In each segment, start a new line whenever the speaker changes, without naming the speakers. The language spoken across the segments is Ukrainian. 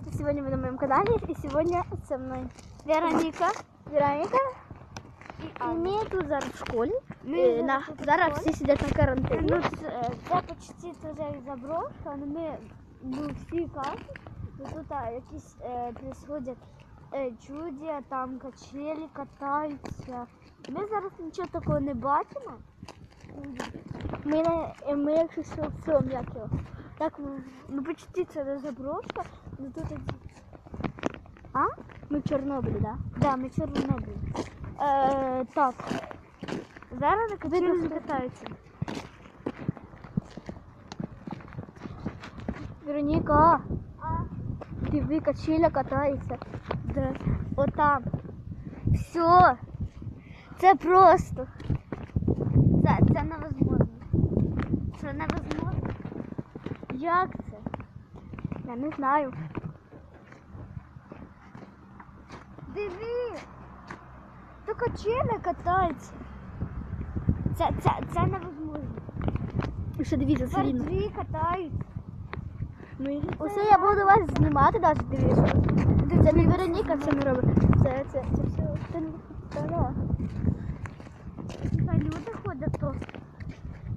Ребята, сегодня вы на моем канале, и сегодня со мной Вероника. Вероника. І ми тут зараз в школі. Е, на, зараз всі сидять на карантині.
Ну, це, це почти вже як заброшка, але ми ну, всі кажуть, що тут а, якісь е, происходять е, чуді, там качелі катаються. Ми зараз нічого такого не бачимо.
Ми, ми якщо що як його.
Так, ну, почти це не заброшка, ну тут
А? Ми в Чорнобилі? Да?
да, ми Чорнобиль. Е, так. Зараз качелі катаються.
Вероніка,
А,
диви, качеля катається.
де?
Отам. Все. Це просто.
Це, це невозможно. Це невозможно.
Як це? Я не знаю.
Диви! То качеля катаються. Це, це, це невозможно.
Що дивіться, все рівно.
Дві катають.
Ми... Усе я буду вас знімати навіть дивіться. Це не Вероніка це не робить. Це, це, це все. Це не.
Та люди ходять просто.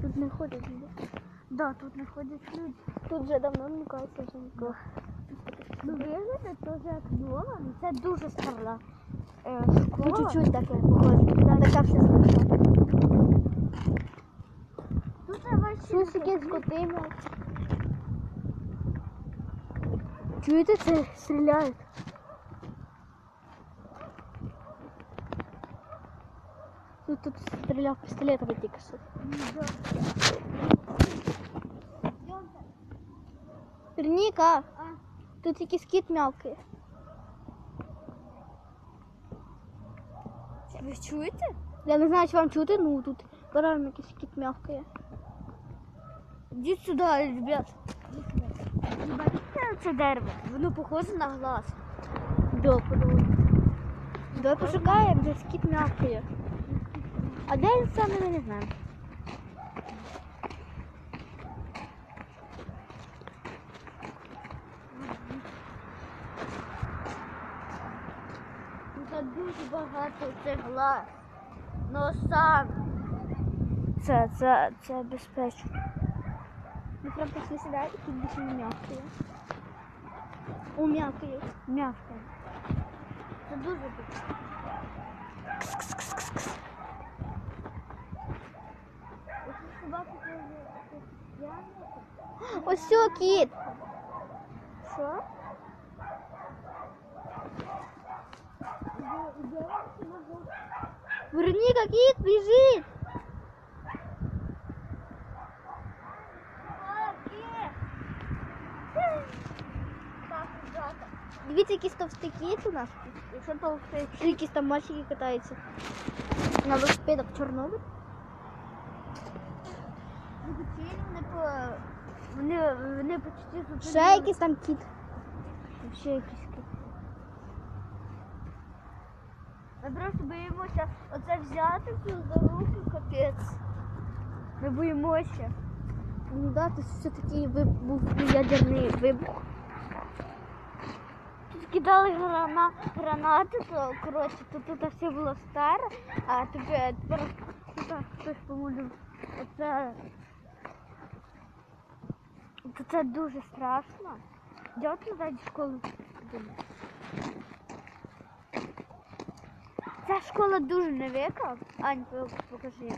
Тут не ходять люди.
Да, тут не ходять люди.
Тут вже давно не кажеться вже нікого.
Ну виглядає теж як дома, ну це дуже стара е,
Ну
школа.
чуть-чуть таке похоже. Така вся страшна.
Тут треба ще
Щось якесь коти Чуєте, це стріляють? Тут, тут стріляв пістолетом тільки що. Верніка,
А,
тут якийсь кіт м'явкає.
ви чуєте?
Я не знаю, чи вам чути, ну тут реально якийсь кіт м'явкає.
Йдіть сюди, ребят. Бачите це дерево? Воно похоже на глаз.
Да. Давай пошукаємо, де кіт м'явкає. А де він саме ми не знаємо.
Тут дуже багато цих глаз. Ну сам. Це, це, це безпечно.
Ми прям пішли сюди і тут більше не м'явкає. У м'явкає.
М'явка. Це дуже добре. П'яні.
Ось кіт.
Що?
Вероніка, кіт біжить. Дивіться, якийсь товстий кіт у нас.
Якщо толстий.
І якісь там мальчики катаються. На велосипедах в Чорнобиль.
Вони по... Вони, вони почти тут.
Ще якийсь там кіт.
Ще якийсь кіт. Ми просто боїмося оце взяти за руку, капець. Ми боїмося.
Ну да, тут все-таки був ядерний вибух.
Тут кидали грана... гранати, то коротше, то тут все було старе, а тепер тут хтось помолив. Оце. Це дуже страшно. Дякую за школу. Школа дуже невелика. Ань, покажи.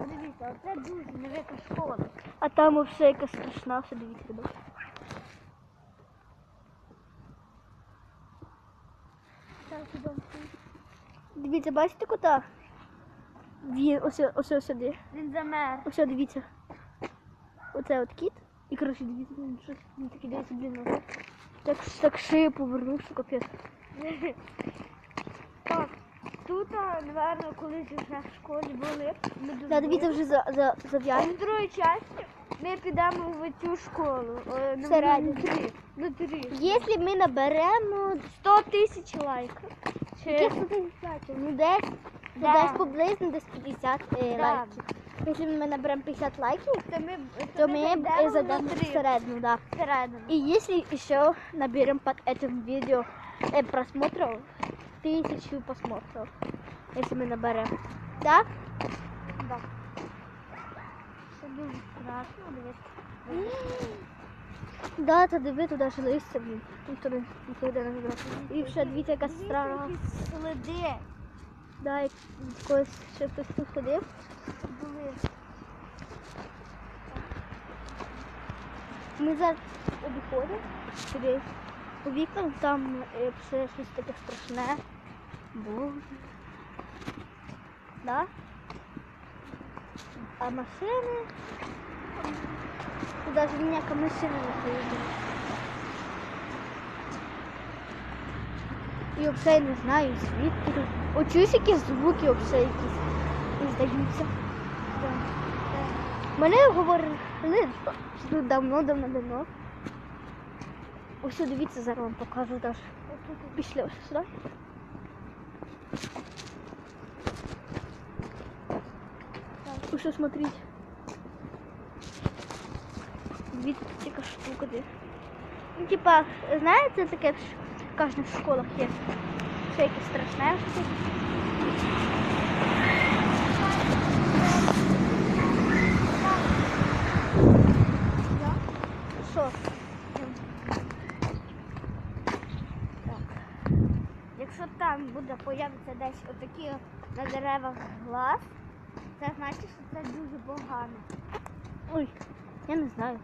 Дивіться, це дуже невелика школа.
А там вообще яка страшна, все дивіться. да. Дивіться, бачите кота? Він ось ось ось сюди.
Він замер.
Ось дивіться. Оце от кіт. І коротше, дивіться, він щось він такий дивиться, блін. Так, так шию повернув, що капець.
Так, тут, напевно, колись вже в школі були. Ми
Да, дивіться вже за, за,
А
зав'язано.
в другій часті ми підемо в цю школу. е, на
Всередину. Якщо ми наберемо
100 тисяч лайків.
Яких
Чи...
тут лайків? Ну десь Ну,
Да.
Десь приблизно десь 50 е,
Да.
лайків. Якщо ми наберемо 50 лайків,
То ми,
то ми е, зайдемо
внутрі,
всередину, да.
всередину.
И если еще наберем под этим видео э, просмотров, тысячу просмотров, если мы наберем. Да?
Да. Це дуже страшно, дивись.
Да, то диви туди ж листя, блін. Там туди ніхто не забрав. І ще дивіться, яка страна.
Сліди
Да, як когось ще хтось тут ходив.
були.
Ми зараз обіходимо сюди по вікнам, там е, все щось таке страшне. Боже. Да? А машини. Тут навіть ніяка машина не поїде. І взагалі не знаю, звідки. Очусь якісь звуки взагалі якісь. Не здаються. Мене говорили, що давно, давно, давно. Ось дивіться, зараз вам покажу теж. Пішли ось сюди. Ось смотрите. Дивіться, тут штука де. Ну, типа, знаєте, таке в кожних школах є. Все якесь страшне. що таке. Що?
Якщо там буде появитися десь отакі от на деревах глаз, це значить, що це дуже погано.
Ой, я не знаю.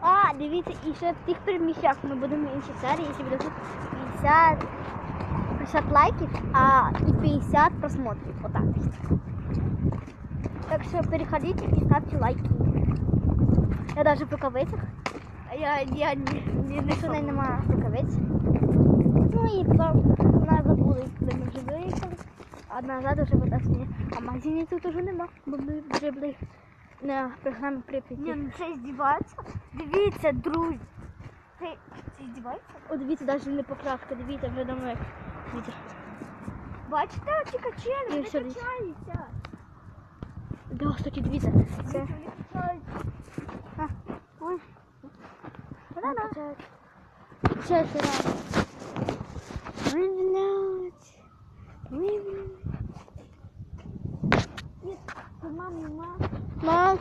А, дивіться, і ще в тих переміщах ми будемо інші серії, якщо буде тут 50, 50 лайків, а і 50 просмотрів. Отак. Так що переходите і ставте лайки. Я навіть в рукавицях.
А я, я не, не, не
Що в неї немає рукавиць. Ну і вона забули, коли ми вже виїхали. А назад вже вода сніє. А магазині тут уже нема, бо ми вже були на програмі Прип'яті.
Ні, ну це здівається. Дивіться, друзі. Це, це здівається?
О, дивіться, навіть не поправка, дивіться, вже давно як вітер.
Бачите, оці качелі, вони качаються.
Да, кстати, дивіться. Це. Ой.
Це
Ще ще раз.
Ні, це мам.
Мам,
мам.